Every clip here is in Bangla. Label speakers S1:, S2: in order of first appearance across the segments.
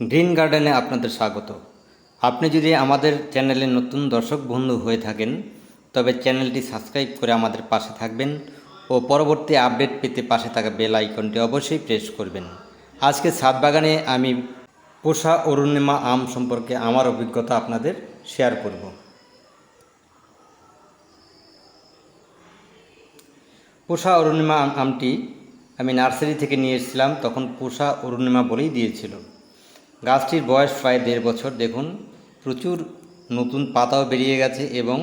S1: গ্রিন গার্ডেনে আপনাদের স্বাগত। আপনি যদি আমাদের চ্যানেলে নতুন দর্শক বন্ধু হয়ে থাকেন, তবে চ্যানেলটি সাবস্ক্রাইব করে আমাদের পাশে থাকবেন ও পরবর্তী আপডেট পেতে পাশে থাকা বেল আইকনটি অবশ্যই প্রেস করবেন। আজকে ছাদ বাগানে আমি পোষা অরুণিমা আম সম্পর্কে আমার অভিজ্ঞতা আপনাদের শেয়ার করব। পোষা অরুণিমা আমটি আমি নার্সারি থেকে নিয়ে এসেছিলাম, তখন পোষা অরুণিমা বলেই দিয়েছিল। গাছটির বয়স প্রায় দেড় বছর। দেখুন, প্রচুর নতুন পাতাও বেরিয়ে গেছে এবং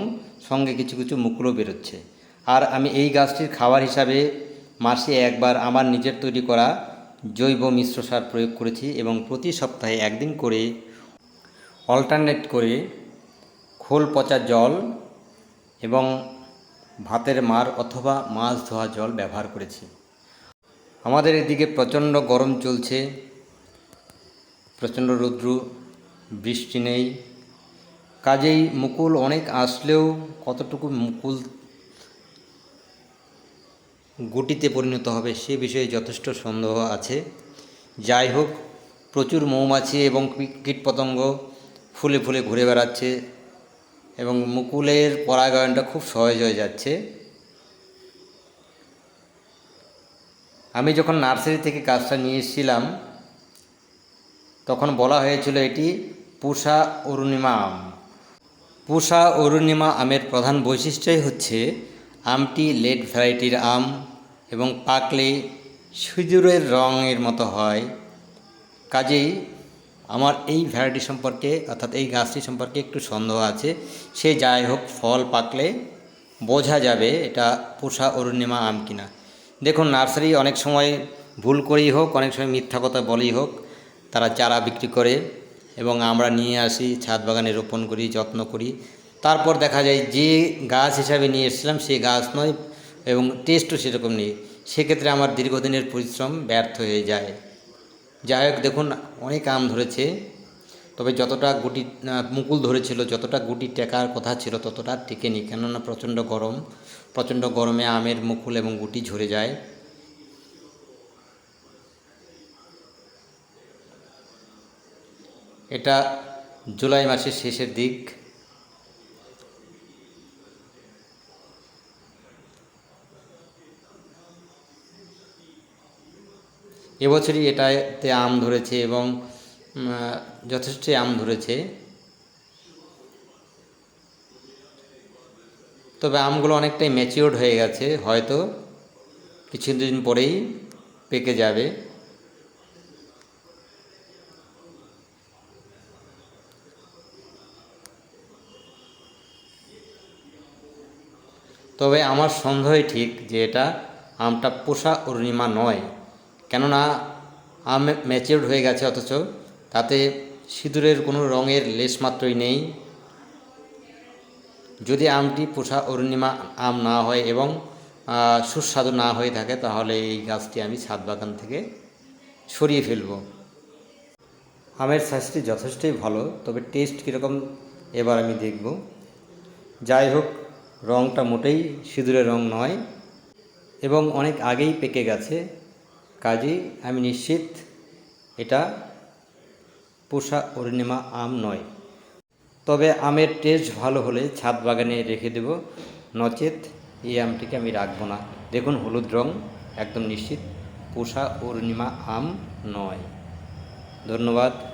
S1: সঙ্গে কিছু কিছু মুকুলও বেরোচ্ছে। আর আমি এই গাছটির খাবার হিসাবে মাসে একবার আমার নিজের তৈরি করা জৈব মিশ্র সার প্রয়োগ করেছি এবং প্রতি সপ্তাহে একদিন করে অল্টারনেট করে খোল পচা জল এবং ভাতের মার অথবা মাছ ধোয়া জল ব্যবহার করেছি। আমাদের এদিকে প্রচণ্ড গরম চলছে। প্রচণ্ড রৌদ্র, বৃষ্টি নেই। কাজেই মুকুল অনেক আসলেও কতটুকু মুকুল গুটিতে পরিণত হবে সে বিষয়ে যথেষ্ট সন্দেহ আছে। যাই হোক, প্রচুর মৌমাছি এবং কীটপতঙ্গ ফুলে ফুলে ঘুরে বেড়াচ্ছে এবং মুকুলের পরাগায়নটা খুব সহজ হয়ে যাচ্ছে। আমি যখন নার্সারি থেকে গাছটা নিয়ে এসেছিলাম তখন বলা হয়েছিল এটি পুষা অরুণিমা আম পুষা অরুণিমা আমের প্রধান বৈশিষ্ট্যই হচ্ছে আমটি লেট ভ্যারাইটির আম এবং পাকলে সিঁদুরের রঙের মতো হয়। কাজেই আমার এই ভ্যারাইটি সম্পর্কে অর্থাৎ এই গাছটি সম্পর্কে একটু সন্দেহ আছে। সে যাই হোক, ফল পাকলে বোঝা যাবে এটা পুষা অরুণিমা আম কিনা। দেখুন, নার্সারি অনেক সময় ভুল করেই হোক, অনেক সময় মিথ্যা কথা বলেই হোক তারা চারা বিক্রি করে এবং আমরা নিয়ে আসি, ছাদ বাগানে রোপণ করি, যত্ন করি। তারপর দেখা যায় যে গাছ হিসাবে নিয়ে এসেছিলাম সেই গাছ নয় এবং টেস্টও সেরকম নেই। সেক্ষেত্রে আমার দীর্ঘদিনের পরিশ্রম ব্যর্থ হয়ে যায়। যাই হোক, দেখুন, অনেক আম ধরেছে। তবে যতটা গুটি মুকুল ধরেছিল, যতটা গুটি টেকার কথা ছিল, ততটা টেকেনি। কেননা প্রচণ্ড গরম, প্রচণ্ড গরমে আমের মুকুল এবং গুটি ঝরে যায়। এটা জুলাই মাসের শেষের দিক। এবছরই এটাতে আম ধরেছে এবং যথেষ্টই আম ধরেছে। তবে আমগুলো অনেকটাই ম্যাচিওর্ড হয়ে গেছে, হয়তো কিছুদিন পরেই পেকে যাবে। তবে আমার সন্দেহই ঠিক যে এটা আমটা পোষা অরুণিমা নয়। কেননা, আম ম্যাচিওর্ড হয়ে গেছে অথচ, তাতে সিঁদুরের কোনো রঙের লেশ মাত্রই নেই। যদি আমটি পোষা অরুণিমা আম না হয় এবং সুস্বাদু না হয়ে থাকে, তাহলে এই গাছটি আমি ছাদ বাগান থেকে সরিয়ে ফেলব। আমের সাইজটি যথেষ্টই ভালো, তবে টেস্ট কীরকম, এবার আমি দেখব। যাই হোক রঙটা মোটেই সিঁদুরের রং নয় এবং অনেক আগেই পেকে গেছে। কাজেই আমি নিশ্চিত এটা পোষা অরুণিমা আম নয়। তবে আমের টেস্ট ভালো হলে ছাদ বাগানে রেখে দেব। নচেত এই আমটিকে আমি রাখব না। দেখুন হলুদ রং, একদম নিশ্চিত পোষা অরুণিমা আম নয়। ধন্যবাদ।